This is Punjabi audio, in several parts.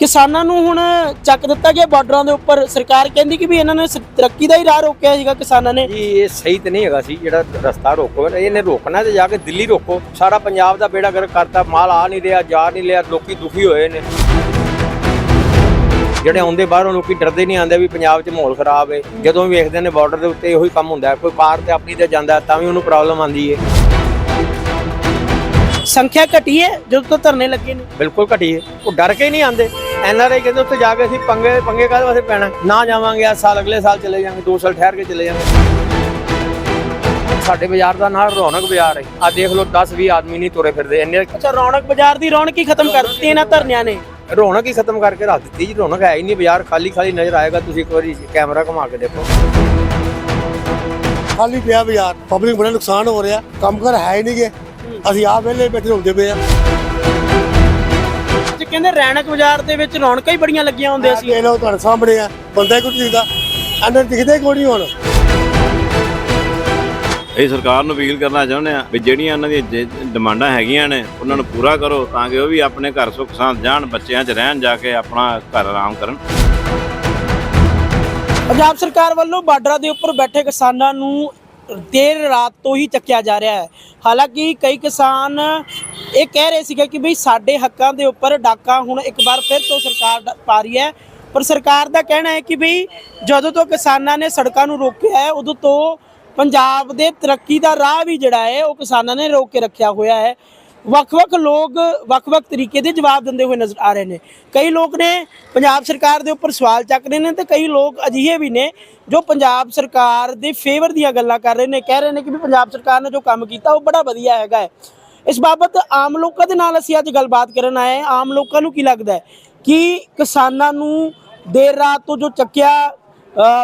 ਕਿਸਾਨਾਂ ਨੂੰ ਹੁਣ ਚੱਕ ਦਿੱਤਾ ਗਿਆ ਬਾਰਡਰਾਂ ਦੇ ਉੱਪਰ। ਸਰਕਾਰ ਕਹਿੰਦੀ ਕਿ ਵੀ ਇਹਨਾਂ ਨੇ ਸ- ਤਰੱਕੀ ਦਾ ਹੀ ਰਾਹ ਰੋਕਿਆ ਸੀਗਾ ਕਿਸਾਨਾਂ ਨੇ। ਜੀ ਇਹ ਸਹੀ ਤੇ ਨਹੀਂ ਹੈਗਾ ਸੀ ਜਿਹੜਾ ਰਸਤਾ ਰੋਕੋ ਇਹਨੇ ਰੋਕਣਾ ਤੇ ਜਾ ਕੇ ਦਿੱਲੀ ਰੋਕੋ। ਸਾਰਾ ਪੰਜਾਬ ਦਾ ਬੇੜਾ ਗਰਕ ਕਰਤਾ ਮਾਲ ਆ ਨਹੀਂ ਰਿਹਾ ਜਾ ਨਹੀਂ ਰਿਹਾ ਲੋਕੀ ਦੁਖੀ ਹੋਏ ਨੇ। ਜਿਹੜੇ ਆਉਂਦੇ ਬਾਹਰੋਂ ਲੋਕੀ ਡਰਦੇ ਨਹੀਂ ਆਉਂਦੇ ਵੀ ਪੰਜਾਬ 'ਚ ਮਾਹੌਲ ਖਰਾਬ ਹੈ ਜਦੋਂ ਵੀ ਵੇਖਦੇ ਨੇ ਬਾਰਡਰ ਦੇ ਉੱਤੇ ਇਹੋ ਹੀ ਕੰਮ ਹੁੰਦਾ ਹੈ ਕੋਈ ਕਾਰ ਤੇ ਆਪਣੀ ਤੇ ਜਾਂਦਾ ਹੈ, ਤਾਂ ਵੀ ਉਹਨੂੰ ਪ੍ਰੋਬਲਮ ਆਉਂਦੀ ਹੈ ਸੰਖਿਆ ਘਟੀ ਹੈ ਜਦੋਂ ਤੋਂ ਧਰਨੇ ਲੱਗੇ ਨੇ। ਬਿਲਕੁਲ ਘਟੀ ਹੈ ਉਹ ਡਰ ਕੇ ਹੀ ਨਹੀਂ ਆਉਂਦੇ ਐਨਆਰਆਈ ਕਹਿੰਦੇ ਉੱਥੇ ਜਾ ਕੇ ਅਸੀਂ ਪੰਗੇ ਪੰਗੇ ਕਾਹਦੇ ਵਾਸਤੇ ਪੈਣਾ? ਨਾ ਜਾਵਾਂਗੇ ਆ ਸਾਲ ਅਗਲੇ ਸਾਲ ਚਲੇ ਜਾਵਾਂਗੇ 2 ਸਾਲ ਠਹਿਰ ਕੇ ਚਲੇ ਜਾਵਾਂਗੇ। ਸਾਡੇ ਬਾਜ਼ਾਰ ਦਾ ਨਾਂ ਰੌਣਕ ਬਾਜ਼ਾਰ ਹੈ। ਆ ਦੇਖ ਲਓ 10 20 ਆਦਮੀ ਨਹੀਂ ਤੁਰੇ ਫਿਰਦੇ ਇੰਨੇ ਅੱਛਾ ਰੌਣਕ ਬਾਜ਼ਾਰ ਦੀ ਰੌਣਕ ਹੀ ਖਤਮ ਕਰ ਦਿੱਤੀ ਇਹਨਾਂ ਧਰਨਿਆਂ ਨੇ। ਰੌਣਕ ਹੀ ਖਤਮ ਕਰਕੇ ਰੱਖ ਦਿੱਤੀ ਜੀ ਰੌਣਕ ਹੈ ਹੀ ਨਹੀਂ ਬਾਜ਼ਾਰ ਖਾਲੀ ਖਾਲੀ ਨਜ਼ਰ ਆਏਗਾ ਤੁਸੀਂ ਇੱਕ ਵਾਰੀ ਕੈਮਰਾ ਘੁਮਾ ਕੇ ਦੇਖੋ। ਖਾਲੀ ਪਿਆ ਬਾਜ਼ਾਰ ਪਬਲਿਕ ਬੜਾ ਨੁਕਸਾਨ ਹੋ ਰਿਹਾ ਕੰਮ ਕਰ ਹੈ ਹੀ ਨਹੀਂਗੇ। ਅਸੀਂ ਆਪ ਵਿਹਲੇ ਬੈਠੇ ਹੁੰਦੇ ਪਏ ਆ। ਜੇ ਕਹਿੰਦੇ ਰੈਣਕ ਬਾਜ਼ਾਰ ਦੇ ਵਿੱਚ ਰੌਣਕਾਂ ਹੀ ਬੜੀਆਂ ਲੱਗੀਆਂ ਹੁੰਦੀਆਂ ਸੀ। ਇਹ ਲੋ ਤੁਹਾਡੇ ਸਾਹਮਣੇ ਆ ਬੰਦਾ ਕੁਝ ਦਿਖਦਾ ਅੰਦਰ ਦਿਖਦੇ ਕੋਈ ਨਹੀਂ ਹੁਣ। ਇਹ ਸਰਕਾਰ ਨੂੰ ਅਪੀਲ ਕਰਨਾ ਚਾਹੁੰਦੇ ਆ ਵੀ ਜਿਹੜੀਆਂ ਉਹਨਾਂ ਦੀਆਂ ਡਿਮਾਂਡਾਂ ਹੈਗੀਆਂ ਨੇ ਉਹਨਾਂ ਨੂੰ ਪੂਰਾ ਕਰੋ ਤਾਂ ਕਿ ਉਹ ਵੀ ਆਪਣੇ ਘਰ ਸੁੱਖ ਸਾਂਦ ਜਾਣ ਬੱਚਿਆਂ 'ਚ ਰਹਿਣ ਜਾ ਕੇ ਆਪਣਾ ਘਰ ਆਰਾਮ ਕਰਨ। ਪੰਜਾਬ ਸਰਕਾਰ ਵੱਲੋਂ ਬਾਰਡਰਾਂ ਦੇ ਉੱਪਰ ਬੈਠੇ ਕਿਸਾਨਾਂ ਨੂੰ ਦੇਰ ਰਾਤ ਤੋਂ ਹੀ ਚੱਕਿਆ ਜਾ ਰਿਹਾ ਹੈ। ਹਾਲਾਂਕਿ ਕਈ ਕਿਸਾਨ ਇਹ ਕਹਿ ਰਹੇ ਸੀਗੇ ਕਿ ਬਈ ਸਾਡੇ ਹੱਕਾਂ ਦੇ ਉੱਪਰ ਡਾਕਾ ਹੁਣ ਇੱਕ ਵਾਰ ਫਿਰ ਤੋਂ ਸਰਕਾਰ ਪਾ ਰਹੀ ਹੈ। ਪਰ ਸਰਕਾਰ ਦਾ ਕਹਿਣਾ ਹੈ ਕਿ ਬਈ ਜਦੋਂ ਤੋਂ ਕਿਸਾਨਾਂ ਨੇ ਸੜਕਾਂ ਨੂੰ ਰੋਕਿਆ ਹੈ, ਉਦੋਂ ਤੋਂ ਪੰਜਾਬ ਦੇ ਤਰੱਕੀ ਦਾ ਰਾਹ ਵੀ ਜਿਹੜਾ ਹੈ, ਉਹ ਕਿਸਾਨਾਂ ਨੇ ਰੋਕ ਕੇ ਰੱਖਿਆ ਹੋਇਆ ਹੈ। ਵੱਖ-ਵੱਖ ਲੋਕ ਵੱਖ-ਵੱਖ ਤਰੀਕੇ ਦੇ ਜਵਾਬ ਦਿੰਦੇ ਹੋਏ ਨਜ਼ਰ ਆ ਰਹੇ ਨੇ। ਕਈ ਲੋਕ ਨੇ ਪੰਜਾਬ ਸਰਕਾਰ ਦੇ ਉੱਪਰ ਸਵਾਲ ਚੱਕ ਰਹੇ ਨੇ ਤੇ ਕਈ ਲੋਕ ਅਜਿਹੇ ਵੀ ਨੇ ਜੋ ਪੰਜਾਬ ਸਰਕਾਰ ਦੇ ਫੇਵਰ ਦੀਆਂ ਗੱਲਾਂ ਕਰ ਰਹੇ ਨੇ। ਕਹਿ ਰਹੇ ਨੇ ਕਿ ਵੀ ਪੰਜਾਬ ਸਰਕਾਰ ਨੇ ਜੋ ਕੰਮ ਕੀਤਾ ਉਹ ਬੜਾ ਵਧੀਆ ਹੈਗਾ ਹੈ। ਇਸ ਬਾਬਤ ਆਮ ਲੋਕਾਂ ਦੇ ਨਾਲ ਅਸੀਂ ਅੱਜ ਗੱਲਬਾਤ ਕਰਨ ਆਏ ਆਮ ਲੋਕਾਂ ਨੂੰ ਕੀ ਲੱਗਦਾ ਹੈ ਕਿ ਕਿਸਾਨਾਂ ਨੂੰ ਦੇਰ ਰਾਤ ਤੋਂ ਜੋ ਚੱਕਿਆ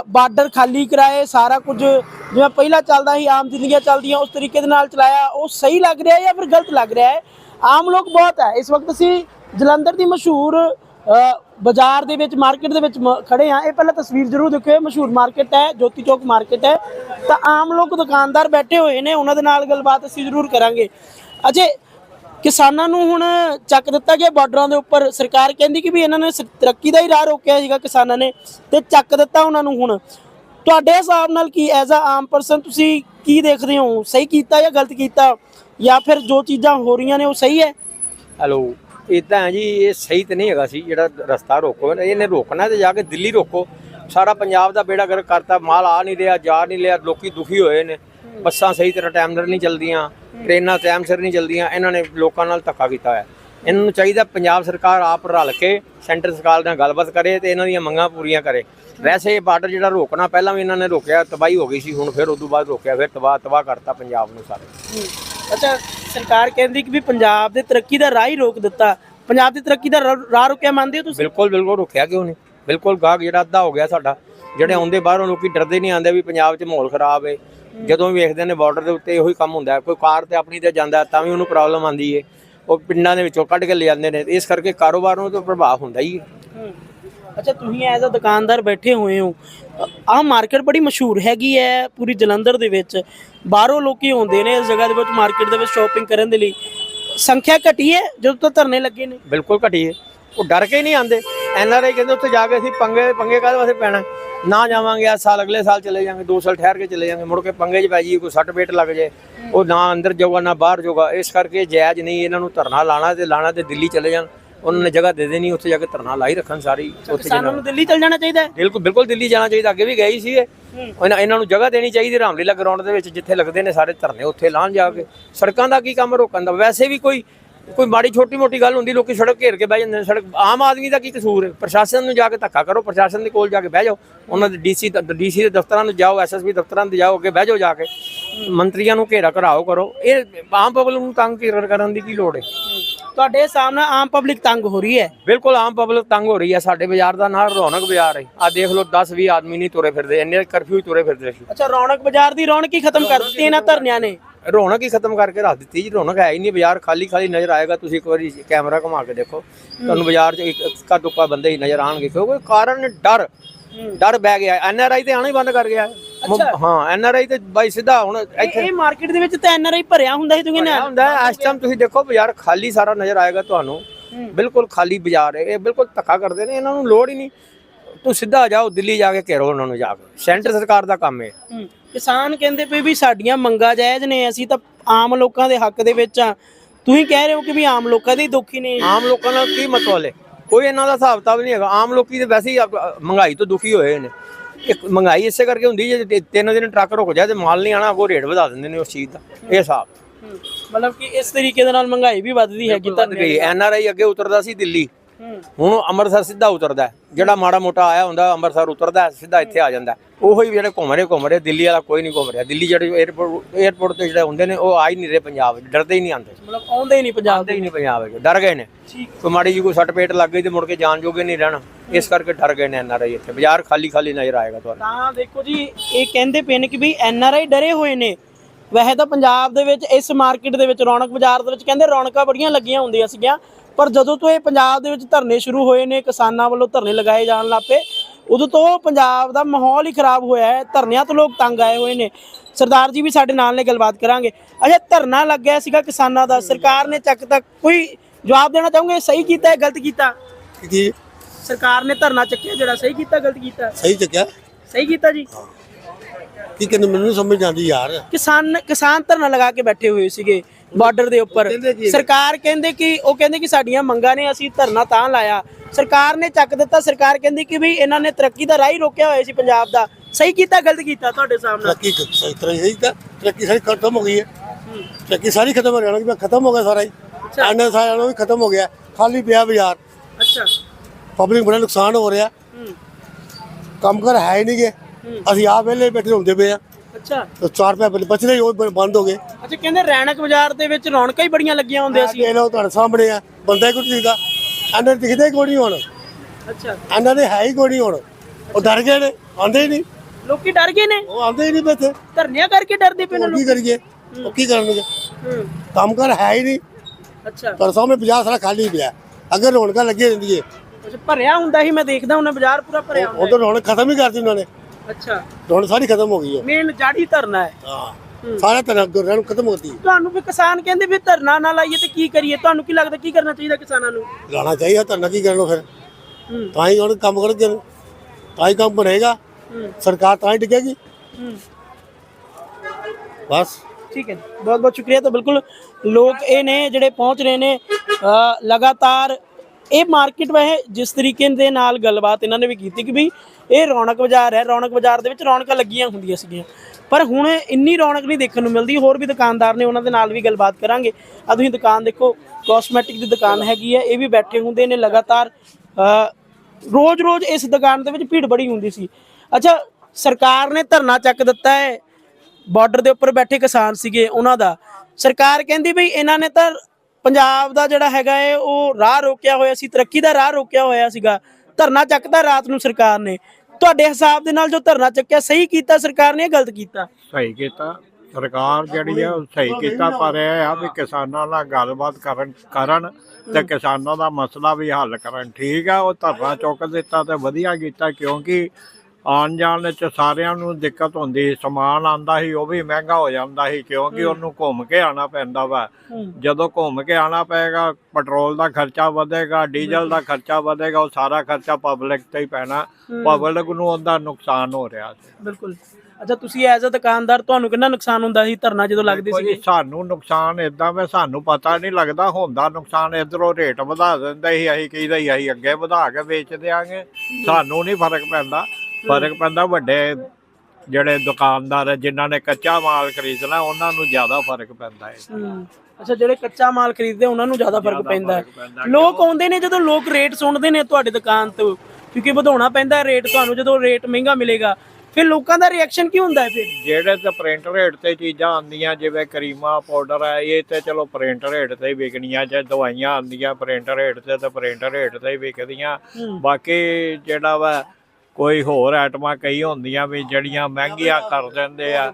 ਬਾਰਡਰ ਖਾਲੀ ਕਰਾਏ, ਸਾਰਾ ਕੁਝ ਜਿਵੇਂ ਪਹਿਲਾਂ ਚੱਲਦਾ ਸੀ, ਆਮ ਜ਼ਿੰਦਗੀਆਂ ਚੱਲਦੀਆਂ, ਉਸ ਤਰੀਕੇ ਦੇ ਨਾਲ ਚਲਾਇਆ, ਉਹ ਸਹੀ ਲੱਗ ਰਿਹਾ ਹੈ ਜਾਂ ਫਿਰ ਗਲਤ ਲੱਗ ਰਿਹਾ ਹੈ? ਆਮ ਲੋਕ ਬਹੁਤ ਹੈ। ਇਸ ਵਕਤ ਅਸੀਂ ਜਲੰਧਰ ਦੀ ਮਸ਼ਹੂਰ ਬਾਜ਼ਾਰ ਦੇ ਵਿੱਚ, ਮਾਰਕੀਟ ਦੇ ਵਿੱਚ ਮ- ਖੜੇ ਹਾਂ। ਇਹ ਪਹਿਲਾਂ ਤਸਵੀਰ ਜ਼ਰੂਰ ਦੇਖਿਓ ਮਸ਼ਹੂਰ ਮਾਰਕੀਟ ਹੈ, ਜੋਤੀ ਚੌਕ ਮਾਰਕੀਟ ਹੈ। ਤਾਂ ਆਮ ਲੋਕ ਦੁਕਾਨਦਾਰ ਬੈਠੇ ਹੋਏ ਨੇ, ਉਹਨਾਂ ਦੇ ਨਾਲ ਗੱਲਬਾਤ ਅਸੀਂ ਜ਼ਰੂਰ ਕਰਾਂਗੇ। ਅਜੇ ਕਿਸਾਨਾਂ ਨੂੰ ਹੁਣ ਚੱਕ ਦਿੱਤਾ ਗਿਆ ਬਾਰਡਰਾਂ ਦੇ ਉੱਪਰ। ਸਰਕਾਰ ਕਹਿੰਦੀ ਕਿ ਵੀ ਇਹਨਾਂ ਨੇ ਤਰੱਕੀ ਦਾ ਹੀ ਰਾਹ ਰੋਕਿਆ ਸੀਗਾ ਕਿਸਾਨਾਂ ਨੇ ਤੇ ਚੱਕ ਦਿੱਤਾ ਉਹਨਾਂ ਨੂੰ ਹੁਣ। ਤੁਹਾਡੇ ਹਿਸਾਬ ਨਾਲ ਕੀ ਐਜ਼ ਅ ਆਮ ਪਰਸਨ ਤੁਸੀਂ ਕੀ ਦੇਖਦੇ ਹੋ? ਸਹੀ ਕੀਤਾ ਜਾਂ ਗਲਤ ਕੀਤਾ? ਜਾਂ ਫਿਰ ਜੋ ਚੀਜ਼ਾਂ ਹੋ ਰਹੀਆਂ ਨੇ ਉਹ ਸਹੀ ਹੈ? ਹੈਲੋ ਇਦਾਂ ਹੈ ਜੀ, ਇਹ ਸਹੀ ਤੇ ਨਹੀਂ ਹੈਗਾ ਸੀ। ਜਿਹੜਾ ਰਸਤਾ ਰੋਕੋ, ਇਹਨੇ ਰੋਕਣਾ ਤੇ ਜਾ ਕੇ ਦਿੱਲੀ ਰੋਕੋ। ਸਾਰਾ ਪੰਜਾਬ ਦਾ ਬੇੜਾ ਗਰਕ ਕਰਤਾ, ਮਾਲ ਆ ਨਹੀਂ ਰਿਹਾ, ਜਾ ਨਹੀਂ ਰਿਹਾ, ਲੋਕੀ ਦੁਖੀ ਹੋਏ ਨੇ। ਬੱਸਾਂ ਸਹੀ ਤਰ੍ਹਾਂ ਟਾਈਮ ਨਾਲ ਨਹੀਂ ਚੱਲਦੀਆਂ। ਟ੍ਰੇਨਾਂ ਟਾਈਮ ਸਿਰ ਨਹੀਂ ਚੱਲਦੀਆਂ ਇਹਨਾਂ ਨੇ ਲੋਕਾਂ ਨਾਲ ਧੱਕਾ ਕੀਤਾ ਹੈ ਇਹਨਾਂ ਨੂੰ ਚਾਹੀਦਾ ਪੰਜਾਬ ਸਰਕਾਰ ਆਪ ਰਲ ਕੇ ਸੈਂਟਰ ਸਰਕਾਰ ਨਾਲ ਗੱਲਬਾਤ ਕਰੇ ਤੇ ਇਹਨਾਂ ਦੀਆਂ ਮੰਗਾਂ ਪੂਰੀਆਂ ਕਰੇ। ਵੈਸੇ ਇਹ ਬਾਰਡਰ ਜਿਹੜਾ ਰੋਕਣਾ ਪਹਿਲਾਂ ਵੀ ਇਹਨਾਂ ਨੇ ਰੋਕਿਆ ਤਬਾਹੀ ਹੋ ਗਈ ਸੀ ਹੁਣ ਫਿਰ ਉਦੋਂ ਬਾਅਦ ਰੋਕਿਆ ਫਿਰ ਤਬਾਹ ਤਬਾਹ ਕਰਤਾ ਪੰਜਾਬ ਨੂੰ ਸਾਰੇ। ਅੱਛਾ ਸਰਕਾਰ ਕਹਿੰਦੀ ਕਿ ਵੀ ਪੰਜਾਬ ਦੇ ਤਰੱਕੀ ਦਾ ਰਾਹ ਹੀ ਰੋਕ ਦਿੱਤਾ। ਪੰਜਾਬ ਦੀ ਤਰੱਕੀ ਦਾ ਰਾਹ ਰੁਕਿਆ ਮੰਨਦੇ ਹੋ ਤੁਸੀਂ? ਬਿਲਕੁਲ ਬਿਲਕੁਲ ਰੁਕਿਆ ਕਿਉਂ ਨਹੀਂ? ਬਿਲਕੁਲ ਗਾਹਕ ਜਿਹੜਾ ਅੱਧਾ ਹੋ ਗਿਆ ਸਾਡਾ। ਜਿਹੜੇ ਆਉਂਦੇ ਬਾਹਰੋਂ ਲੋਕੀ ਡਰਦੇ ਨਹੀਂ ਆਉਂਦੇ ਵੀ ਪੰਜਾਬ 'ਚ ਮਾਹੌਲ ਖਰਾਬ ਹੈ ਜਦੋਂ ਵੀ ਵੇਖਦੇ ਨੇ ਬਾਰਡਰ ਦੇ ਉੱਤੇ ਇਹੋ ਹੀ ਕੰਮ ਹੁੰਦਾ ਕੋਈ ਕਾਰ ਤੇ ਆਪਣੀ ਤੇ ਜਾਂਦਾ ਤਾਂ ਵੀ ਉਹਨੂੰ ਪ੍ਰੋਬਲਮ ਆਉਂਦੀ ਹੈ। ਉਹ ਪਿੰਡਾਂ ਦੇ ਵਿੱਚੋਂ ਕੱਢ ਕੇ ਲੈ ਜਾਂਦੇ ਨੇ। ਇਸ ਕਰਕੇ ਕਾਰੋਬਾਰ ਨੂੰ ਤਾਂ ਪ੍ਰਭਾਵ ਹੁੰਦਾ ਹੀ ਹੈ। ਅੱਛਾ ਤੁਸੀਂ ਐਜ਼ ਅ ਦੁਕਾਨਦਾਰ ਬੈਠੇ ਹੋਏ ਹੋ। ਆਹ ਮਾਰਕੀਟ ਬੜੀ ਮਸ਼ਹੂਰ ਹੈਗੀ ਹੈ ਪੂਰੀ ਜਲੰਧਰ ਦੇ ਵਿੱਚ। ਬਾਹਰੋਂ ਲੋਕੀ ਆਉਂਦੇ ਨੇ ਇਸ ਜਗ੍ਹਾ ਦੇ ਵਿੱਚ ਮਾਰਕੀਟ ਦੇ ਵਿੱਚ ਸ਼ਾਪਿੰਗ ਕਰਨ ਦੇ ਲਈ। ਸੰਖਿਆ ਘਟੀ ਹੈ ਜਦੋਂ ਤੋਂ ਧਰਨੇ ਲੱਗੇ ਨੇ? ਬਿਲਕੁਲ ਘਟੀ ਹੈ। ਉਹ ਡਰ ਕੇ ਨਹੀਂ ਆਉਂਦੇ। ਐਨਆਰਆਈ ਕਹਿੰਦੇ ਉੱਥੇ ਜਾ ਕੇ ਅਸੀਂ ਪੰਗੇ ਪੰਗੇ ਕਾਹਦੇ ਵਾਸਤੇ ਪੈਣਾ ਨਾ ਜਾਵਾਂਗੇ ਆ ਸਾਲ ਅਗਲੇ ਸਾਲ ਚਲੇ ਜਾਵਾਂਗੇ 2 ਸਾਲ ਠਹਿਰ ਕੇ ਚਲੇ ਜਾਵਾਂਗੇ ਮੁੜ ਕੇ ਪੰਗੇ 'ਚ ਪੈ ਜਾਈਏ ਕੋਈ ਸੱਟ ਪੇਟ ਲੱਗ ਜਾਏ ਉਹ ਨਾ ਅੰਦਰ ਜਾਊਗਾ ਨਾ ਬਾਹਰ ਜਾਊਗਾ ਇਸ ਕਰਕੇ ਜਾਇਜ਼ ਨਹੀਂ ਇਹਨਾਂ ਨੂੰ ਧਰਨਾ ਲਾਣਾ ਤੇ ਲਾਣਾ ਤੇ ਦਿੱਲੀ ਚਲੇ ਜਾਣ। ਉਹਨਾਂ ਨੇ ਜਗ੍ਹਾ ਦੇ ਦੇਣੀ ਉੱਥੇ ਜਾ ਕੇ ਧਰਨਾ ਲਾਈ ਰੱਖਣ ਸਾਰੀ ਉੱਥੇ ਕਿਸਾਨਾਂ ਨੂੰ ਦਿੱਲੀ ਚਲ ਜਾਣਾ ਚਾਹੀਦਾ ਬਿਲਕੁਲ ਬਿਲਕੁਲ ਦਿੱਲੀ ਜਾਣਾ ਚਾਹੀਦਾ ਅੱਗੇ ਵੀ ਗਏ ਸੀ ਇਹ ਇਹਨਾਂ ਇਹਨਾਂ ਨੂੰ ਜਗ੍ਹਾ ਦੇਣੀ ਚਾਹੀਦੀ ਰਾਮਲੀਲਾ ਗਰਾਊਂਡ ਦੇ ਵਿੱਚ ਜਿੱਥੇ ਲੱਗਦੇ ਨੇ ਸਾਰੇ ਧਰਨੇ ਉੱਥੇ ਲਾਣ ਜਾ ਕੇ। ਸੜਕਾਂ ਦਾ ਕੀ ਕੰਮ ਰੋਕਣ ਦਾ ਵੈਸੇ ਵੀ ਕੋਈ ਕੋਈ ਮਾੜੀ ਛੋਟੀ ਮੋਟੀ ਗੱਲ ਹੁੰਦੀ ਲੋਕੀ ਸੜਕ ਘੇਰ ਕੇ ਬਹਿ ਜਾਂਦੇ ਨੇ। ਸੜਕ ਆਮ ਆਦਮੀ ਦਾ ਕੀ ਕਸੂਰ ਹੈ? ਪ੍ਰਸ਼ਾਸਨ ਨੂੰ ਜਾ ਕੇ ਧੱਕਾ ਕਰੋ ਪ੍ਰਸ਼ਾਸਨ ਦੇ ਕੋਲ ਜਾ ਕੇ ਬਹਿ ਜਾਓ। ਉਹਨਾਂ ਦੇ ਡੀਸੀ ਡੀਸੀ ਦੇ ਦਫ਼ਤਰਾਂ ਨੂੰ ਜਾਓ ਐਸਐਸਪੀ ਦਫ਼ਤਰਾਂ ਤੇ ਜਾਓ ਅੱਗੇ ਬਹਿ ਜਾਓ ਜਾ ਕੇ। ਮੰਤਰੀਆਂ ਨੂੰ ਘੇਰਾ ਘਰਾਓ ਕਰੋ। ਇਹ ਆਮ ਪਬਲਿਕ ਨੂੰ ਤੰਗ ਕਰ- ਕਰਨ ਦੀ ਕੀ ਲੋੜ ਹੈ? ਤੁਹਾਡੇ ਸਾਹਮਣੇ ਆਮ ਪਬਲਿਕ ਤੰਗ ਹੋ ਰਹੀ ਹੈ? ਬਿਲਕੁਲ ਆਮ ਪਬਲਿਕ ਤੰਗ ਹੋ ਰਹੀ ਹੈ। ਸਾਡੇ ਬਾਜ਼ਾਰ ਦਾ ਨਾਂ ਰੌਣਕ ਬਾਜ਼ਾਰ ਹੈ। ਆ ਦੇਖ ਲਓ 10 20 ਆਦਮੀ ਨਹੀਂ ਤੁਰੇ ਫਿਰਦੇ ਇੰਨੇ ਕਰਫਿਊ ਤੁਰੇ ਫਿਰਦੇ ਅੱਛਾ ਰੌਣਕ ਬਾਜ਼ਾਰ ਦੀ ਰੌਣਕ ਹੀ ਖਤਮ ਕਰ ਦਿੱਤੀ ਇਹਨਾਂ ਧਰਨਿਆਂ ਨੇ। ਰੌਣਕ ਹੀ ਖਤਮ ਕਰਕੇ ਰੱਖ ਦਿੱਤੀ ਜੀ ਰੌਣਕ ਹੈ ਹੀ ਨਹੀਂ ਬਾਜ਼ਾਰ ਖਾਲੀ ਖਾਲੀ ਨਜ਼ਰ ਆਏਗਾ ਤੁਸੀਂ ਇੱਕ ਵਾਰੀ ਕੈਮਰਾ ਘੁਮਾ ਕੇ ਦੇਖੋ। ਤੁਹਾਨੂੰ ਬਾਜ਼ਾਰ 'ਚ ਇੱਕ ਇੱਕਾ ਦੁੱਕਾ ਬੰਦੇ ਹੀ ਨਜ਼ਰ ਆਣਗੇ ਕਿਉਂਕਿ ਕਾਰਨ ਡਰ ਡਰ ਬਹਿ ਗਿਆ ਐਨਆਰਆਈ ਤੇ ਆਣਾ ਹੀ ਬੰਦ ਕਰ ਗਿਆ। ਹੈ। ਹਾਂ ਐਨਆਰਆਈ ਤੇ ਬਾਈ ਸਿੱਧਾ ਹੁਣ ਇਹ ਇਹ ਮਾਰਕੀਟ ਦੇ ਵਿੱਚ ਤਾਂ ਐਨਆਰਆਈ ਭਰਿਆ ਹੁੰਦਾ ਸੀ ਤੁਸੀਂ ਨਾ ਹੁੰਦਾ। ਇਸ ਟਾਈਮ ਤੁਸੀਂ ਦੇਖੋ ਬਾਜ਼ਾਰ ਖਾਲੀ ਸਾਰਾ ਨਜ਼ਰ ਆਏਗਾ ਤੁਹਾਨੂੰ। ਬਿਲਕੁਲ ਖਾਲੀ ਬਾਜ਼ਾਰ ਹੈ ਇਹ ਬਿਲਕੁਲ ਧੱਕਾ ਕਰਦੇ ਨੇ ਇਹਨਾਂ ਨੂੰ ਲੋੜ ਹੀ ਨਹੀਂ। ਤੂੰ ਸਿੱਧਾ ਜਾਓ ਦਿੱਲੀ ਜਾ ਕੇ ਘੇਰੋ ਉਹਨਾਂ ਨੂੰ ਜਾ ਕੇ। ਸੈਂਟਰ ਸਰਕਾਰ ਦਾ ਕੰਮ ਹੂੰ। ਕਿਸਾਨ ਕਹਿੰਦੇ ਪਏ ਵੀ ਸਾਡੀਆਂ ਮੰਗਾਂ ਜਾਇਜ਼ ਨੇ ਅਸੀਂ ਤਾਂ ਆਮ ਲੋਕਾਂ ਦੇ ਹੱਕ ਦੇ ਵਿੱਚ ਆ ਤੁਸੀਂ ਕਹਿ ਰਹੇ ਹੋ ਕਿ ਵੀ ਆਮ ਲੋਕਾਂ ਦੇ ਦੁੱਖ ਨੇ। ਆਮ ਲੋਕਾਂ ਨਾਲ ਕੀ ਹੈ? ਕੋਈ ਇਹਨਾਂ ਦਾ ਹਿਸਾਬ ਕਿਤਾਬ ਨਹੀਂ ਹੈਗਾ। ਆਮ ਲੋਕੀ ਤੇ ਵੈਸੇ ਹੀ ਮਹਿੰਗਾਈ ਤੋਂ ਦੁਖੀ ਹੋਏ ਨੇ। ਇੱਕ ਮਹਿੰਗਾਈ ਇਸੇ ਕਰਕੇ ਹੁੰਦੀ ਜੇ ਤੇ- ਤਿੰਨ ਦਿਨ ਟਰੱਕ ਰੁਕ ਜਾਏ ਤੇ ਮਾਲ ਨਹੀਂ ਆਣਾ ਉਹ ਰੇਟ ਵਧਾ ਦਿੰਦੇ ਨੇ ਉਸ ਚੀਜ਼ ਦਾ ਇਹ ਹਿਸਾਬ। ਮਤਲਬ ਕਿ ਇਸ ਤਰੀਕੇ ਦੇ ਨਾਲ ਮਹਿੰਗਾਈ ਵੀ ਵੱਧਦੀ ਹੈਗੀ ਗਈ ਐਨ ਆਰ ਆਈ ਅੱਗੇ ਉਤਰਦਾ ਸੀ ਦਿੱਲੀ। ਹੁਣ ਅੰਮ੍ਰਿਤਸਰ ਸਿੱਧਾ ਉਤਰਦਾ ਜਿਹੜਾ ਮਾੜਾ ਮੋਟਾ ਆਇਆ ਹੁੰਦਾ ਅੰਮ੍ਰਿਤਸਰ ਉਤਰਦਾ ਸਿੱਧਾ ਇੱਥੇ ਆ ਜਾਂਦਾ ਉਹੀ ਜਿਹੜੇ ਘੁੰਮ ਰਹੇ ਘੁੰਮ ਰਹੇ ਦਿੱਲੀ ਵਾਲਾ ਕੋਈ ਨਹੀਂ ਘੁੰਮ ਰਿਹਾ। ਦਿੱਲੀ ਜਿਹੜੇ 에어ਪੋਰਟ 에어ਪੋਰਟ ਤੇ ਜਿਹੜੇ ਹੁੰਦੇ ਨੇ ਉਹ ਆ ਹੀ ਨਹੀਂ ਰਹੇ ਪੰਜਾਬ ਵਿੱਚ ਡਰਦੇ ਹੀ ਨਹੀਂ ਆਉਂਦੇ। ਮਤਲਬ ਆਉਂਦੇ ਹੀ ਨਹੀਂ ਪੰਜਾਬ ਦੇ ਹੀ ਨਹੀਂ ਪੰਜਾਬ ਵਿੱਚ ਡਰ ਗਏ ਨੇ। ਕੋਈ ਮਾੜੀ ਜੀ ਕੋਈ ਸੱਟ ਪੇਟ ਲੱਗ ਗਈ ਤੇ ਮੁੜ ਕੇ ਜਾਣ ਜੋਗੇ ਨਹੀਂ ਰਹਿਣਾ। ਇਸ ਕਰਕੇ ਡਰ ਗਏ ਨੇ ਐਨਆਰਆਈ ਇੱਥੇ। ਬਾਜ਼ਾਰ ਖਾਲੀ ਖਾਲੀ ਨਜ਼ਰ ਆਏਗਾ ਤੁਹਾਨੂੰ। ਤਾਂ ਦੇਖੋ ਜੀ ਇਹ ਕਹਿੰਦੇ ਪਏ ਕਿ ਵੀ ਐਨਆਰਆਈ ਡਰੇ ਹੋਏ ਨੇ। ਵੈਸੇ ਤਾਂ ਪੰਜਾਬ ਦੇ ਵਿੱਚ ਇਸ ਮਾਰਕੀਟ ਦੇ ਵਿੱਚ ਰੌਣਕ ਬਾਜ਼ਾਰ ਦੇ ਵਿੱਚ ਕਹਿੰਦੇ ਰੌਣਕਾਂ ਬੜੀਆਂ ਲੱਗੀਆਂ ਹੁੰਦੀਆਂ ਸੀਗੀਆਂ। ਪਰ ਜਦੋਂ ਤੋਂ ਇਹ ਪੰਜਾਬ ਦੇ ਵਿੱਚ ਧਰਨੇ ਸ਼ੁਰੂ ਹੋਏ ਨੇ ਕਿਸਾਨਾਂ ਵੱਲੋਂ ਧਰਨੇ ਲਗਾਏ ਜਾਣ ਲੱਪੇ ਉਦੋਂ ਤੋਂ ਪੰਜਾਬ ਦਾ ਮਾਹੌਲ ਹੀ ਖਰਾਬ ਹੋਇਆ ਹੈ। ਧਰਨਿਆਂ ਤੋਂ ਲੋਕ ਤੰਗ ਆਏ ਹੋਏ ਨੇ। ਸਰਦਾਰ ਜੀ ਵੀ ਸਾਡੇ ਨਾਲ ਨੇ ਗੱਲਬਾਤ ਕਰਾਂਗੇ। ਅੱਛਾ ਧਰਨਾ ਲੱਗਿਆ ਸੀਗਾ ਕਿਸਾਨਾਂ ਦਾ। ਸਰਕਾਰ ਨੇ ਚੱਕ ਤੱਕ ਕੋਈ ਜਵਾਬ ਦੇਣਾ ਚਾਹੋਗੇ? ਸਹੀ ਕੀਤਾ ਹੈ ਗਲਤ ਕੀਤਾ? ਕਿ ਸਰਕਾਰ ਨੇ ਧਰਨਾ ਚੱਕਿਆ ਜਿਹੜਾ ਸਹੀ ਕੀਤਾ ਗਲਤ ਕੀਤਾ? ਸਹੀ ਚੱਕਿਆ। ਸਹੀ ਕੀਤਾ ਜੀ? ਕੀ ਕਹਿੰਦੇ ਮੈਨੂੰ ਸਮਝ ਆਉਂਦੀ ਯਾਰ। ਕਿਸਾਨ ਕਿਸਾਨ ਧਰਨਾ ਲਗਾ ਕੇ ਬੈਠੇ ਹੋਏ ਸੀਗੇ। ਬਾਰਡਰ ਦੇ ਉੱਪਰ? ਸਰਕਾਰ ਕਹਿੰਦੇ ਕਿ ਉਹ ਕਹਿੰਦੇ ਕਿ ਸਾਡੀਆਂ ਮੰਗਾਂ ਨੇ ਅਸੀਂ ਧਰਨਾ ਤਾਂ ਲਾਇਆ। ਸਰਕਾਰ ਨੇ ਚੱਕ ਦਿੱਤਾ ਸਰਕਾਰ ਕਹਿੰਦੀ ਕਿ ਵੀ ਇਹਨਾਂ ਨੇ ਤਰੱਕੀ ਦਾ ਰਾਹ ਹੀ ਰੋਕਿਆ ਹੋਇਆ ਸੀ ਪੰਜਾਬ ਦਾ। ਸਹੀ ਕੀਤਾ ਗਲਤ ਕੀਤਾ ਤੁਹਾਡੇ ਸਾਹਮਣੇ ਤਰੱਕੀ ਸਹੀ ਤਰ੍ਹਾਂ ਸਹੀ ਤਾਂ ਤਰੱਕੀ ਸਾਰੀ ਖਤਮ ਹੋ ਗਈ ਹੈ। ਤਰੱਕੀ ਸਾਰੀ ਖਤਮ ਹੋ ਜਾਣਾ ਕਿ ਖਤਮ ਹੋ ਗਿਆ ਸਾਰਾ ਹੀ। ਆਨੇ ਸਾਰਿਆਂ ਨੂੰ ਵੀ ਖਤਮ ਹੋ ਗਿਆ। ਖਾਲੀ ਪਿਆ ਬਾਜ਼ਾਰ। ਅੱਛਾ। ਪਬਲਿਕ ਬੜਾ ਨੁਕਸਾਨ ਹੋ ਰਿਹਾ। ਕੰਮ ਕਰ ਹੈ ਹੀ ਨਹੀਂਗੇ ਅਸੀਂ ਆਪ ਵਿਹਲੇ ਬੈਠੇ ਹੁੰਦੇ ਪਏ ਆ ਅੱਛਾ। ਤੇ ਚਾਰ ਪੈਸੇ ਬਚਦੇ ਹੀ ਉਹ ਬੰਦ ਹੋ ਗਏ। ਅੱਛਾ ਕਹਿੰਦੇ ਰੈਣਕ ਬਾਜ਼ਾਰ ਦੇ ਵਿੱਚ ਰੌਣਕਾਂ ਹੀ ਬੜੀਆਂ ਲੱਗੀਆਂ ਹੁੰਦੀਆਂ ਸੀ। ਇਹ ਲੋ ਤੁਹਾਡੇ ਸਾਹਮਣੇ ਆ। ਬੰਦਾ ਹੀ ਨਹੀਂ ਦਿਖਦਾ। ਇਹਨਾਂ ਦੇ ਦਿਖਦੇ ਕੋਈ ਨਹੀਂ ਹੁਣ। ਅੱਛਾ। ਇਹਨਾਂ ਦੇ ਹੈ ਹੀ ਕੋਈ ਨਹੀਂ ਹੁਣ। ਉਹ ਡਰ ਗਏ ਨੇ ਆਉਂਦੇ ਹੀ ਨਹੀਂ। ਲੋਕੀ ਡਰ ਗਏ ਨੇ? ਉਹ ਆਉਂਦੇ ਹੀ ਨਹੀਂ ਬੈਠੇ ਧਰਨਿਆਂ ਕਰਕੇ ਡਰਦੇ ਪਏ ਨੇ ਕੀ ਕਰੀਏ? ਉਹ ਕੀ ਕਰਨਗੇ? ਹੂੰ। ਕੰਮ ਕਰ ਹੈ ਹੀ ਨਹੀਂ। ਅੱਛਾ। ਪਰ ਸਾਹਮਣੇ ਬਾਜ਼ਾਰ ਸਾਰਾ ਖਾਲੀ ਪਿਆ। ਅਗਰ ਰੌਣਕਾਂ ਲੱਗੀ ਰਹਿੰਦੀ ਏ ਅੱਛਾ ਭਰਿਆ ਹੁੰਦਾ ਸੀ ਮੈਂ ਦੇਖਦਾ ਹੁੰਦਾ ਬਾਜ਼ਾਰ ਪੂਰਾ ਭਰਿਆ ਹੁੰਦਾ ਉਧਰ ਰੌਣਕ ਖਤਮ ਹੀ ਕਰਤੀ ਉਹਨਾਂ ਨੇ। ਅੱਛਾ। ਰੌਣਕ ਸਾਰੀ ਖਤਮ ਹੋ ਗਈ ਹੈ। ਮੇਨ ਜਾੜੀ ਧਰਨਾ ਹੈ। ਹਾਂ। ਸਾਰਾ ਤਰ੍ਹਾਂ ਰੌਣਕ ਖਤਮ ਹੋ ਗਈ। ਤੁਹਾਨੂੰ ਵੀ ਕਿਸਾਨ ਕਹਿੰਦੇ ਵੀ ਧਰਨਾ ਨਾ ਲਾਈਏ ਤੇ ਕੀ ਕਰੀਏ? ਤੁਹਾਨੂੰ ਕੀ ਲੱਗਦਾ ਕੀ ਕਰਨਾ ਚਾਹੀਦਾ ਕਿਸਾਨਾਂ ਨੂੰ? ਲਾਣਾ ਚਾਹੀਦਾ ਤਾਂ ਕੀ ਕਰਨੋ ਫਿਰ? ਹੂੰ। ਤਾਂ ਹੀ ਹੁਣ ਕੰਮ ਕਰਨਗੇ। ਤਾਂ ਹੀ ਕੰਮ ਬਣੇਗਾ। ਹੂੰ। ਸਰਕਾਰ ਤਾਂ ਹੀ ਟਿਕੇਗੀ ਹੂੰ। ਬਸ। ਠੀਕ ਹੈ ਬਹੁਤ ਬਹੁਤ ਸ਼ੁਕਰੀਆ। ਤਾਂ ਬਿਲਕੁਲ ਲੋਕ ਇਹ ਨੇ ਜਿਹੜੇ ਪਹੁੰਚ ਰਹੇ ਨੇ ਅ, ਲਗਾਤਾਰ ਇਹ ਮਾਰਕੀਟ ਵੈਸੇ ਜਿਸ ਤਰੀਕੇ ਦੇ ਨਾਲ ਗੱਲਬਾਤ ਇਹਨਾਂ ਨੇ ਵੀ ਕੀਤੀ ਕਿ ਵੀ ਇਹ ਰੌਣਕ ਬਾਜ਼ਾਰ ਹੈ, ਰੌਣਕ ਬਾਜ਼ਾਰ ਦੇ ਵਿੱਚ ਰੌਣਕਾਂ ਲੱਗੀਆਂ ਹੁੰਦੀਆਂ ਸੀਗੀਆਂ। ਪਰ ਹੁਣ ਇੰਨੀ ਰੌਣਕ ਨਹੀਂ ਦੇਖਣ ਨੂੰ ਮਿਲਦੀ, ਹੋਰ ਵੀ ਦੁਕਾਨਦਾਰ ਨੇ ਉਹਨਾਂ ਦੇ ਨਾਲ ਵੀ ਗੱਲਬਾਤ ਕਰਾਂਗੇ। ਆ ਤੁਸੀਂ ਦੁਕਾਨ ਦੇਖੋ ਕਾਸਮੈਟਿਕ ਦੀ ਦੁਕਾਨ ਹੈਗੀ ਹੈ, ਇਹ ਵੀ ਬੈਠੇ ਹੁੰਦੇ ਨੇ ਲਗਾਤਾਰ। ਰੋਜ਼-ਰੋਜ਼ ਇਸ ਦੁਕਾਨ ਦੇ ਵਿੱਚ ਭੀੜ ਬੜੀ ਹੁੰਦੀ ਸੀ। ਅੱਛਾ, ਸਰਕਾਰ ਨੇ ਧਰਨਾ ਚੱਕ ਦਿੱਤਾ ਹੈ ਬਾਰਡਰ ਦੇ ਉੱਪਰ ਬੈਠੇ ਕਿਸਾਨ ਸੀਗੇ ਉਹਨਾਂ ਦਾ। ਸਰਕਾਰ ਕਹਿੰਦੀ ਵੀ ਇਹਨਾਂ ਨੇ ਤਾਂ ਪੰਜਾਬ ਦਾ ਜਿਹੜਾ ਹੈਗਾ ਹੈ ਉਹ ਰਾਹ ਰੋਕਿਆ ਹੋਇਆ ਸੀ ਤਰੱਕੀ ਦਾ ਰਾਹ ਰੋਕਿਆ ਹੋਇਆ ਸੀਗਾ। ਧਰਨਾ ਚੱਕਦਾ ਰਾਤ ਨੂੰ ਸਰਕਾਰ ਨੇ। ਤੁਹਾਡੇ ਹਿਸਾਬ ਦੇ ਨਾਲ ਜੋ ਧਰਨਾ ਚੱਕਿਆ ਸਹੀ ਕੀਤਾ ਸਰਕਾਰ ਨੇ ਗਲਤ ਕੀਤਾ? ਸਹੀ ਕੀਤਾ। ਸਰਕਾਰ ਜਿਹੜੀ ਆ ਉਹ ਸਹੀ ਕੀਤਾ ਪਰ ਇਹ ਆ ਵੀ ਕਿਸਾਨਾਂ ਨਾਲ ਗੱਲਬਾਤ ਕਰਨ ਕਰਨ ਤੇ ਕਿਸਾਨਾਂ ਦਾ ਮਸਲਾ ਵੀ ਹੱਲ ਕਰਨ। ਠੀਕ ਆ ਉਹ ਧਰਨਾ ਚੁੱਕ ਦਿੱਤਾ ਤੇ ਵਧੀਆ ਕੀਤਾ ਕਿਉਂਕਿ ਆਉਣ ਜਾਣ ਵਿੱਚ ਸਾਰਿਆਂ ਨੂੰ ਦਿੱਕਤ ਹੁੰਦੀ ਸੀ। ਸਮਾਨ ਆਂਦਾ ਸੀ ਉਹ ਵੀ ਮਹਿੰਗਾ ਹੋ ਜਾਂਦਾ ਸੀ ਕਿਉਂਕਿ ਉਹਨੂੰ ਘੁੰਮ ਕੇ ਆਣਾ ਪੈਂਦਾ ਵਾ। ਜਦੋਂ ਘੁੰਮ ਕੇ ਆਣਾ ਪਏਗਾ ਪੈਟਰੋਲ ਦਾ ਖਰਚਾ ਵਧੇਗਾ ਡੀਜ਼ਲ ਦਾ ਖਰਚਾ ਵਧੇਗਾ ਉਹ ਸਾਰਾ ਖਰਚਾ ਪਬਲਿਕ ਤੇ ਹੀ ਪੈਣਾ। ਪਬਲਿਕ ਨੂੰ ਉਹਦਾ ਨੁਕਸਾਨ ਹੋ ਰਿਹਾ ਸੀ। ਬਿਲਕੁਲ। ਅੱਛਾ ਤੁਸੀਂ ਐਜ਼ ਅ ਦੁਕਾਨਦਾਰ ਤੁਹਾਨੂੰ ਕਿੰਨਾ ਨੁਕਸਾਨ ਹੁੰਦਾ ਸੀ ਧਰਨਾ ਜਦੋਂ ਲੱਗਦੇ ਸੀਗੇ? ਸਾਨੂੰ ਨੁਕਸਾਨ ਇਦਾਂ ਵੇ ਸਾਨੂੰ ਪਤਾ ਨਹੀਂ ਲੱਗਦਾ ਹੁੰਦਾ ਨੁਕਸਾਨ ਇਧਰੋਂ ਰੇਟ ਵਧਾ ਦਿੰਦੇ ਸੀ ਅਸੀਂ ਕਹੀਦਾ ਸੀ ਅਸੀਂ ਅੱਗੇ ਵਧਾ ਕੇ ਵੇਚ ਦਿਆਂਗੇ। ਸਾਨੂੰ ਨਹੀਂ ਫ਼ਰਕ ਪੈਂਦਾ। ਫ਼ਰਕ ਪੈਂਦਾ ਵੱਡੇ ਜਿਹੜੇ ਦੁਕਾਨਦਾਰ ਹੈ, ਜਿਨ੍ਹਾਂ ਨੇ ਕੱਚਾ ਮਾਲ ਖਰੀਦਣਾ ਉਹਨਾਂ ਨੂੰ ਜ਼ਿਆਦਾ ਫ਼ਰਕ ਪੈਂਦਾ ਹੈ। ਅੱਛਾ ਜਿਹੜੇ ਕੱਚਾ ਮਾਲ ਖਰੀਦਦੇ ਉਹਨਾਂ ਨੂੰ ਜ਼ਿਆਦਾ ਫ਼ਰਕ ਪੈਂਦਾ ਹੈ। ਲੋਕ ਆਉਂਦੇ ਨੇ ਜਦੋਂ ਲੋਕ ਰੇਟ ਸੁਣਦੇ ਨੇ ਤੁਹਾਡੀ ਦੁਕਾਨ ਤੋਂ ਕਿਉਂਕਿ ਵਧਾਉਣਾ ਪੈਂਦਾ ਹੈ ਰੇਟ ਤੁਹਾਨੂੰ ਜਦੋਂ ਰੇਟ ਮਹਿੰਗਾ ਮਿਲੇਗਾ ਫਿਰ ਲੋਕਾਂ ਦਾ ਰਿਐਕਸ਼ਨ ਕੀ ਹੁੰਦਾ ਹੈ ਫਿਰ? ਜਿਹੜੇ ਤੇ ਪ੍ਰਿੰਟ ਰੇਟ ਤੇ ਚੀਜ਼ਾਂ ਆਉਂਦੀਆਂ ਜਿਵੇਂ ਕਰੀਮਾ ਪਾਊਡਰ ਹੈ ਇਹ ਤੇ ਚਲੋ ਪ੍ਰਿੰਟ ਰੇਟ ਤੇ ਹੀ ਵਿਕਣੀਆਂ ਜੇ ਦਵਾਈਆਂ ਆਉਂਦੀਆਂ ਪ੍ਰਿੰਟ ਰੇਟ ਤੇ ਤੇ ਪ੍ਰਿੰਟ ਰੇਟ ਤੇ ਹੀ ਵਿਕਦੀਆਂ। ਬਾਕੀ ਜਿਹੜਾ ਵਾ ਕੋਈ ਹੋਰ ਆਈਟਮਾਂ ਕਈ ਹੁੰਦੀਆਂ ਵੀ ਜਿਹੜੀਆਂ ਮਹਿੰਗੀਆਂ ਕਰ ਦਿੰਦੇ ਆ।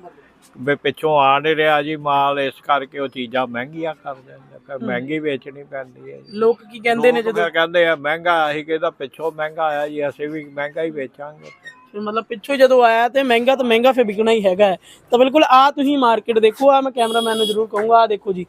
ਵੀ ਪਿੱਛੋਂ ਆ ਨਹੀਂ ਰਿਹਾ ਜੀ ਮਾਲ ਇਸ ਕਰਕੇ ਉਹ ਚੀਜ਼ਾਂ ਮਹਿੰਗੀਆਂ ਕਰ ਦਿੰਦੇ ਫਿਰ ਮਹਿੰਗੀ ਵੇਚਣੀ ਪੈਂਦੀ ਹੈ ਜੀ। ਲੋਕ ਕੀ ਕਹਿੰਦੇ ਨੇ ਲੋਕ ਜਦੋਂ ਕਹਿੰਦੇ ਆ ਮਹਿੰਗਾ ਅਸੀਂ ਕਹਿੰਦਾ ਪਿੱਛੋਂ ਮਹਿੰਗਾ ਆਇਆ ਜੀ ਅਸੀਂ ਵੀ ਮਹਿੰਗਾ ਹੀ ਵੇਚਾਂਗੇ। ਫਿਰ ਮਤਲਬ ਪਿੱਛੋਂ ਜਦੋਂ ਆਇਆ ਤੇ ਮਹਿੰਗਾ ਤਾਂ ਮਹਿੰਗਾ ਫਿਰ ਵਿਕਣਾ ਹੀ ਹੈਗਾ। ਹੈ। ਤਾਂ ਬਿਲਕੁਲ ਆ ਤੁਸੀਂ ਮਾਰਕੀਟ ਦੇਖੋ ਆ ਮੈਂ ਕੈਮਰਾਮੈਨ ਨੂੰ ਜ਼ਰੂਰ ਕਹੂੰਗਾ ਆ ਦੇਖੋ ਜੀ।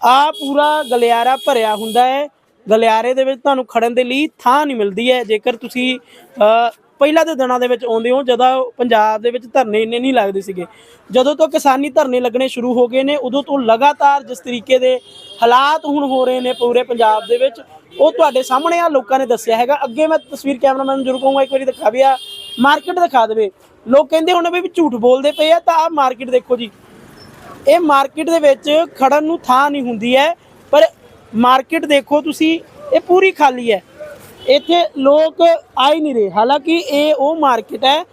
ਆ ਪੂਰਾ ਗਲਿਆਰਾ ਭਰਿਆ ਹੁੰਦਾ ਹੈ। ਗਲਿਆਰੇ ਦੇ ਵਿੱਚ ਤੁਹਾਨੂੰ ਖੜਨ ਦੇ ਲਈ ਥਾਂ ਨਹੀਂ ਮਿਲਦੀ ਹੈ। ਜੇਕਰ ਤੁਸੀਂ ਅ, ਪਹਿਲਾਂ ਦੇ ਦਿਨਾਂ ਦੇ ਵਿੱਚ ਆਉਂਦੇ ਹੋ, ਜਦੋਂ ਪੰਜਾਬ ਦੇ ਵਿੱਚ ਧਰਨੇ ਇੰਨੇ ਨਹੀਂ ਲੱਗਦੇ ਸੀਗੇ। ਜਦੋਂ ਤੋਂ ਕਿਸਾਨੀ ਧਰਨੇ ਲੱਗਣੇ ਸ਼ੁਰੂ ਹੋ ਗਏ ਨੇ, ਉਦੋਂ ਤੋਂ ਲਗਾਤਾਰ ਜਿਸ ਤਰੀਕੇ ਦੇ ਹਾਲਾਤ ਹੁਣ ਹੋ ਰਹੇ ਨੇ ਪੂਰੇ ਪੰਜਾਬ ਦੇ ਵਿੱਚ, ਉਹ ਤੁਹਾਡੇ ਸਾਹਮਣੇ ਆ, ਲੋਕਾਂ ਨੇ ਦੱਸਿਆ ਹੈਗਾ। ਅੱਗੇ ਮੈਂ ਤਸਵੀਰ ਕੈਮਰਾਮੈਨ ਨੂੰ ਜ਼ਰੂਰ ਕਹੂੰਗਾ, ਇੱਕ ਵਾਰੀ ਦਿਖਾਵੇ ਆ, ਮਾਰਕੀਟ ਦਿਖਾ ਦੇਵੇ। ਲੋਕ ਕਹਿੰਦੇ ਹੁਣ ਵੀ ਝੂਠ ਬੋਲਦੇ ਪਏ ਆ, ਤਾਂ ਆ ਮਾਰਕੀਟ ਦੇਖੋ ਜੀ। ਇਹ ਮਾਰਕੀਟ ਦੇ ਵਿੱਚ ਖੜਨ ਨੂੰ ਥਾਂ ਨਹੀਂ ਹੁੰਦੀ ਹੈ, ਪਰ ਮਾਰਕੀਟ ਦੇਖੋ ਤੁਸੀਂ, ਇਹ ਪੂਰੀ ਖਾਲੀ ਹੈ। ਇੱਥੇ ਲੋਕ ਆ ਹੀ ਨਹੀਂ ਰਹੇ। ਹਾਲਾਂਕਿ ਇਹ ਉਹ ਮਾਰਕੀਟ ਹੈ,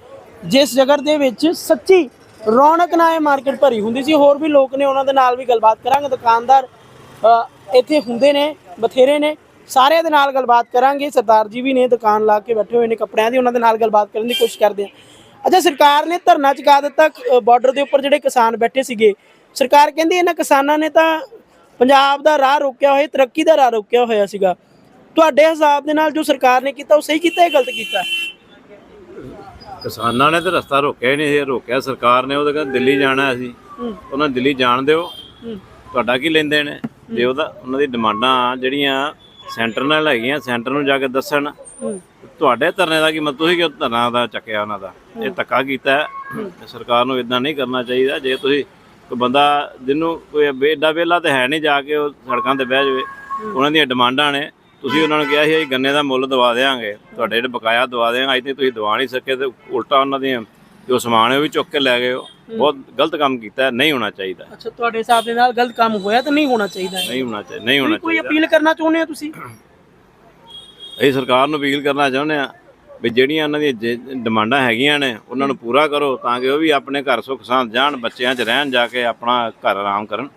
ਜਿਸ ਜਗ੍ਹਾ ਦੇ ਵਿੱਚ ਸੱਚੀ ਰੌਣਕ ਨਾਲ ਇਹ ਮਾਰਕੀਟ ਭਰੀ ਹੁੰਦੀ ਸੀ। ਹੋਰ ਵੀ ਲੋਕ ਨੇ, ਉਹਨਾਂ ਦੇ ਨਾਲ ਵੀ ਗੱਲਬਾਤ ਕਰਾਂਗੇ। ਦੁਕਾਨਦਾਰ ਇੱਥੇ ਹੁੰਦੇ ਨੇ, ਬਥੇਰੇ ਨੇ। ਸਾਰਿਆਂ ਦੇ ਨਾਲ ਗੱਲਬਾਤ ਕਰਾਂਗੇ। ਸਰਦਾਰ ਜੀ ਵੀ ਨੇ ਦੁਕਾਨ ਲਾ ਕੇ ਬੈਠੇ ਹੋਏ ਨੇ ਕੱਪੜਿਆਂ ਦੀ, ਉਹਨਾਂ ਦੇ ਨਾਲ ਗੱਲਬਾਤ ਕਰਨ ਦੀ ਕੋਸ਼ਿਸ਼ ਕਰਦੇ ਆ ਅੱਛਾ, ਸਰਕਾਰ ਨੇ ਧਰਨਾ ਚੁਕਾ ਦਿੱਤਾ ਬਾਰਡਰ ਦੇ ਉੱਪਰ ਜਿਹੜੇ ਕਿਸਾਨ ਬੈਠੇ ਸੀਗੇ। ਸਰਕਾਰ ਕਹਿੰਦੀ ਇਹਨਾਂ ਕਿਸਾਨਾਂ ਨੇ ਤਾਂ ਪੰਜਾਬ ਦਾ ਰਾਹ ਰੋਕਿਆ ਹੋਇਆ, ਤਰੱਕੀ ਦਾ ਰਾਹ ਰੋਕਿਆ ਹੋਇਆ ਸੀਗਾ। ਤੁਹਾਡੇ ਹਿਸਾਬ ਦੇ ਨਾਲ ਜੋ ਸਰਕਾਰ ਨੇ ਕੀਤਾ ਉਹ ਸਹੀ ਕੀਤਾ ਜਾਂ ਗਲਤ ਕੀਤਾ? ਕਿਸਾਨਾਂ ਨੇ ਤੇ ਰਸਤਾ ਰੋਕਿਆ ਹੀ ਨਹੀਂ ਸੀ ਰੋਕਿਆ ਸਰਕਾਰ ਨੇ ਉਹ ਤਾਂ ਕਹਿੰਦੇ ਦਿੱਲੀ ਜਾਣਾ ਅਸੀਂ। ਹੂੰ। ਉਹਨਾਂ ਨੂੰ ਦਿੱਲੀ ਜਾਣ ਦਿਓ। ਹੂੰ। ਤੁਹਾਡਾ ਕੀ ਲੈਂਦੇ ਨੇ ਜੇ ਉਹਦਾ ਉਹਨਾਂ ਦੀ ਡਿਮਾਂਡਾਂ ਜਿਹੜੀਆਂ ਸੈਂਟਰ ਨਾਲ ਹੈਗੀਆਂ ਸੈਂਟਰ ਨੂੰ ਜਾ ਕੇ ਦੱਸਣ। ਹੂੰ। ਤੁਹਾਡੇ ਧਰਨੇ ਦਾ ਕੀ ਮਤਲਬ? ਤੁਸੀਂ ਕਿਉਂ ਧਰਨਾ ਦਾ ਚੱਕਿਆ ਉਹਨਾਂ ਦਾ? ਇਹ ਧੱਕਾ ਕੀਤਾ ਹੈ। ਸਰਕਾਰ ਨੂੰ ਇਦਾਂ ਨਹੀਂ ਕਰਨਾ ਚਾਹੀਦਾ। ਜੇ ਤੁਸੀਂ ਕੋਈ ਬੰਦਾ ਜਿਹਨੂੰ ਕੋਈ ਏਡਾ ਵੇਲਾ ਤੇ ਹੈ ਨਹੀਂ ਜਾ ਕੇ ਉਹ ਸੜਕਾਂ ਤੇ ਬਹਿ ਜਾਵੇ ਉਹਨਾਂ ਦੀਆਂ ਡਿਮਾਂਡਾਂ ਨੇ। ਤੁਸੀਂ ਉਹਨਾਂ ਨੂੰ ਕਿਹਾ ਸੀ ਅਸੀਂ ਗੰਨੇ ਦਾ ਮੁੱਲ ਦਵਾ ਦੇਵਾਂਗੇ ਤੁਹਾਡੇ ਜਿਹੜੇ ਬਕਾਇਆ ਦਵਾ ਦੇਵਾਂਗੇ ਅੱਜ ਤੇ ਤੁਸੀਂ ਦਵਾ ਨਹੀਂ ਸਕੇ ਤੇ ਉਲਟਾ ਉਹਨਾਂ ਦੀਆਂ ਜੋ ਸਮਾਨ ਹੈ ਉਹ ਵੀ ਚੁੱਕ ਕੇ ਲੈ ਗਏ ਹੋ। ਬਹੁਤ ਗਲਤ ਕੰਮ ਕੀਤਾ ਹੈ, ਨਹੀਂ ਹੋਣਾ ਚਾਹੀਦਾ। ਅੱਛਾ ਤੁਹਾਡੇ ਹਿਸਾਬ ਦੇ ਨਾਲ ਗਲਤ ਕੰਮ ਹੋਇਆ ਤਾਂ ਨਹੀਂ ਹੋਣਾ ਚਾਹੀਦਾ ਹੈ। ਨਹੀਂ ਹੋਣਾ ਚਾਹੀਦਾ ਨਹੀਂ ਹੋਣਾ ਕੋਈ ਚਾਹੀਦਾ। ਅਪੀਲ ਕਰਨਾ ਚਾਹੁੰਦੇ ਹੋ ਤੁਸੀਂ? ਅਸੀਂ ਸਰਕਾਰ ਨੂੰ ਅਪੀਲ ਕਰਨਾ ਚਾਹੁੰਦੇ ਆ ਵੀ ਜਿਹੜੀਆਂ ਉਹਨਾਂ ਦੀਆਂ ਜੇ- ਡਿਮਾਂਡਾਂ ਹੈਗੀਆਂ ਨੇ ਉਹਨਾਂ ਨੂੰ ਪੂਰਾ ਕਰੋ ਤਾਂ ਕਿ ਉਹ ਵੀ ਆਪਣੇ ਘਰ ਸੁੱਖ ਸਾਂਦ ਜਾਣ ਬੱਚਿਆਂ 'ਚ ਰਹਿਣ ਜਾ ਕੇ ਆਪਣਾ ਘਰ ਆਰਾਮ ਕਰਨ।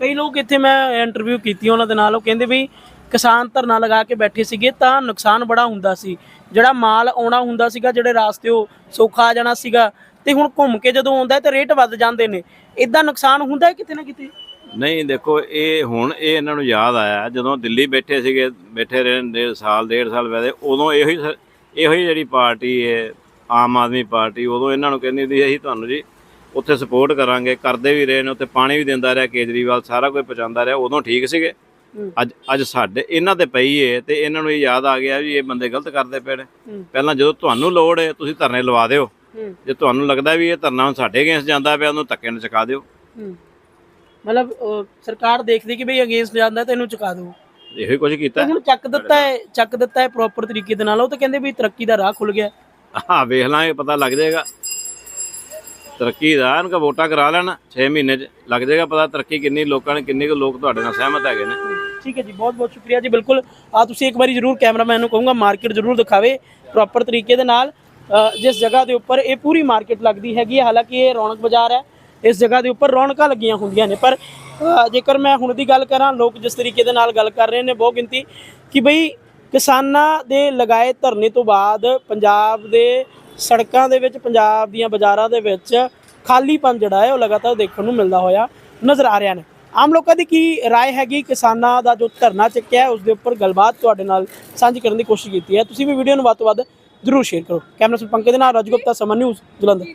ਕਈ ਲੋਕ ਇੱਥੇ ਮੈਂ ਇੰਟਰਵਿਊ ਕੀਤੀ ਉਹਨਾਂ ਦੇ ਨਾਲ ਉਹ ਕਹਿੰਦੇ ਵੀ ਕਿਸਾਨ ਧਰਨਾ ਲਗਾ ਕੇ ਬੈਠੇ ਸੀਗੇ ਤਾਂ ਨੁਕਸਾਨ ਬੜਾ ਹੁੰਦਾ ਸੀ। ਜਿਹੜਾ ਮਾਲ ਆਉਣਾ ਹੁੰਦਾ ਸੀਗਾ, ਜਿਹੜੇ ਰਾਸਤੇ ਉਹ ਸੌਖਾ ਆ ਜਾਣਾ ਸੀਗਾ। ਤੇ ਹੁਣ ਘੁੰਮ ਕੇ ਜਦੋਂ ਆਉਂਦਾ ਹੈ ਤਾਂ ਰੇਟ ਵੱਧ ਜਾਂਦੇ ਨੇ। ਇਦਾਂ ਨੁਕਸਾਨ ਹੁੰਦਾ ਹੈ ਕਿਤੇ ਨਾ ਕਿਤੇ? ਨਹੀਂ, ਦੇਖੋ, ਇਹ ਹੁਣ ਇਹ ਇਹਨਾਂ ਨੂੰ ਯਾਦ ਆਇਆ, ਜਦੋਂ ਦਿੱਲੀ ਬੈਠੇ ਸੀਗੇ, ਬੈਠੇ ਰਹੇ ਦੇ ਸਾਲ, ਡੇਢ ਸਾਲ ਬਾਅਦ ਉਦੋਂ ਇਹੋ ਹੀ ਇਹੋ ਹੀ ਜਿਹੜੀ ਪਾਰਟੀ ਹੈ, ਆਮ ਆਦਮੀ ਪਾਰਟੀ, ਉਦੋਂ ਇਹਨਾਂ ਨੂੰ ਕਹਿੰਦੀ ਸੀ, ਅਸੀਂ ਤੁਹਾਨੂੰ ਜੀ ਉੱਥੇ ਸਪੋਰਟ ਕਰਾਂਗੇ, ਕਰਦੇ ਵੀ ਰਹੇ ਨੇ, ਉੱਥੇ ਪਾਣੀ ਵੀ ਦਿੰਦਾ ਰਿਹਾ, ਕੇਜਰੀਵਾਲ ਸਾਰਾ ਕੁਝ ਪਹੁੰਚਾਉਂਦਾ ਰਿਹਾ, ਉਦੋਂ ਠੀਕ ਸੀਗੇ। ਅੱਜ ਅੱਜ ਸਾਡੇ ਇਹਨਾਂ ਤੇ ਪਈ ਏ ਤੇ ਇਹਨਾਂ ਨੂੰ ਇਹ ਯਾਦ ਆ ਗਿਆ ਵੀ ਇਹ ਬੰਦੇ ਗਲਤ ਕਰਦੇ ਪਏ ਨੇ। ਪਹਿਲਾਂ ਜਦੋਂ ਤੁਹਾਨੂੰ ਲੋੜ ਹੈ ਤੁਸੀਂ ਧਰਨੇ ਲਵਾ ਦਿਓ। ਜੇ ਤੁਹਾਨੂੰ ਲੱਗਦਾ ਵੀ ਇਹ ਧਰਨਾ ਹੁਣ ਸਾਡੇ ਅਗੇਂਸਟ ਜਾਂਦਾ ਪਿਆ ਉਹਨੂੰ ਧੱਕੇ ਨਾਲ ਚੁਕਾ ਦਿਓ। ਮਤਲਬ ਸਰਕਾਰ ਦੇਖਦੀ ਕਿ ਬਈ ਅਗੇਂਸਟ ਜਾਂਦਾ ਤਾਂ ਇਹਨੂੰ ਚੁਕਾ ਦਿਓ। ਇਹੋ ਹੀ ਕੁਝ ਕੀਤਾ। ਹੁਣ ਚੱਕ ਦਿੱਤਾ ਹੈ ਚੱਕ ਦਿੱਤਾ ਹੈ ਪ੍ਰੋਪਰ ਤਰੀਕੇ ਦੇ ਨਾਲ ਉਹ ਤਾਂ ਕਹਿੰਦੇ ਵੀ ਤਰੱਕੀ ਦਾ ਰਾਹ ਖੁੱਲ ਗਿਆ। ਹਾਂ ਵੇਖ ਲਾਂਗੇ ਪਤਾ ਲੱਗ ਜਾਏਗਾ। ਤਰੱਕੀ ਦਾ, ਇਹਨਾਂ ਕਾ ਵੋਟਾਂ ਕਰਾ ਲੈਣ 6 ਮਹੀਨੇ ਚ ਲੱਗ ਜਾਏਗਾ ਪਤਾ ਤਰੱਕੀ ਕਿੰਨੀ ਲੋਕਾਂ ਨੇ, ਕਿੰਨੇ ਕੁ ਲੋਕ ਤੁਹਾਡੇ ਨਾਲ ਸਹਿਮਤ ਹੈਗੇ ਨੇ। ਠੀਕ ਹੈ ਜੀ, ਬਹੁਤ ਬਹੁਤ ਸ਼ੁਕਰੀਆ ਜੀ, ਬਿਲਕੁਲ ਆ ਤੁਸੀਂ ਇੱਕ ਵਾਰੀ ਜ਼ਰੂਰ ਕੈਮਰਾਮੈਨ ਨੂੰ ਕਹੂੰਗਾ, ਮਾਰਕੀਟ ਜ਼ਰੂਰ ਦਿਖਾਵੇ ਪ੍ਰੋਪਰ ਤਰੀਕੇ ਦੇ ਨਾਲ ਜਿਸ ਜਗ੍ਹਾ ਦੇ ਉੱਪਰ ਇਹ ਪੂਰੀ ਮਾਰਕੀਟ ਲੱਗਦੀ ਹੈਗੀ ਹੈ, ਹਾਲਾਂਕਿ ਇਹ ਰੌਣਕ ਬਾਜ਼ਾਰ ਹੈ, ਇਸ ਜਗ੍ਹਾ ਦੇ ਉੱਪਰ ਰੌਣਕਾਂ ਲੱਗੀਆਂ ਹੁੰਦੀਆਂ ਨੇ, ਪਰ ਜੇਕਰ ਮੈਂ ਹੁਣ ਦੀ ਗੱਲ ਕਰਾਂ, ਲੋਕ ਜਿਸ ਤਰੀਕੇ ਦੇ ਨਾਲ ਗੱਲ ਕਰ ਰਹੇ ਨੇ, ਬਹੁਤ ਗਿਣਤੀ, ਕਿ ਬਈ ਕਿਸਾਨਾਂ ਦੇ ਲਗਾਏ ਧਰਨੇ ਤੋਂ ਬਾਅਦ ਪੰਜਾਬ ਦੇ ਸੜਕਾਂ ਦੇ ਵਿੱਚ ਪੰਜਾਬ ਦੀਆਂ ਬਾਜ਼ਾਰਾਂ ਦੇ ਵਿੱਚ ਖਾਲੀਪਨ ਜਿਹੜਾ ਹੈ ਉਹ ਲਗਾਤਾਰ ਦੇਖਣ ਨੂੰ ਮਿਲਦਾ ਹੋਇਆ ਨਜ਼ਰ ਆ ਰਿਹਾ ਨੇ ਆਮ ਲੋਕਾਂ ਦੀ ਕੀ رائے ਹੈਗੀ ਕਿਸਾਨਾਂ ਦਾ ਜੋ ਧਰਨਾ ਚੱਕਿਆ ਹੈ ਉਸ ਦੇ ਉੱਪਰ ਗੱਲਬਾਤ ਤੁਹਾਡੇ ਨਾਲ ਸਾਂਝੀ ਕਰਨ ਦੀ ਕੋਸ਼ਿਸ਼ ਕੀਤੀ ਹੈ ਤੁਸੀਂ ਵੀ ਵੀਡੀਓ ਨੂੰ ਵੱਧ ਤੋਂ ਵੱਧ ਜ਼ਰੂਰ ਸ਼ੇਅਰ ਕਰੋ ਕੈਮਰਾ ਸਰ ਪੰਕਜ ਦੇ ਨਾਲ ਰਾਜੂ ਗੁਪਤਾ ਸਮਨ ਨਿਊਜ਼ ਜਲੰਧਰ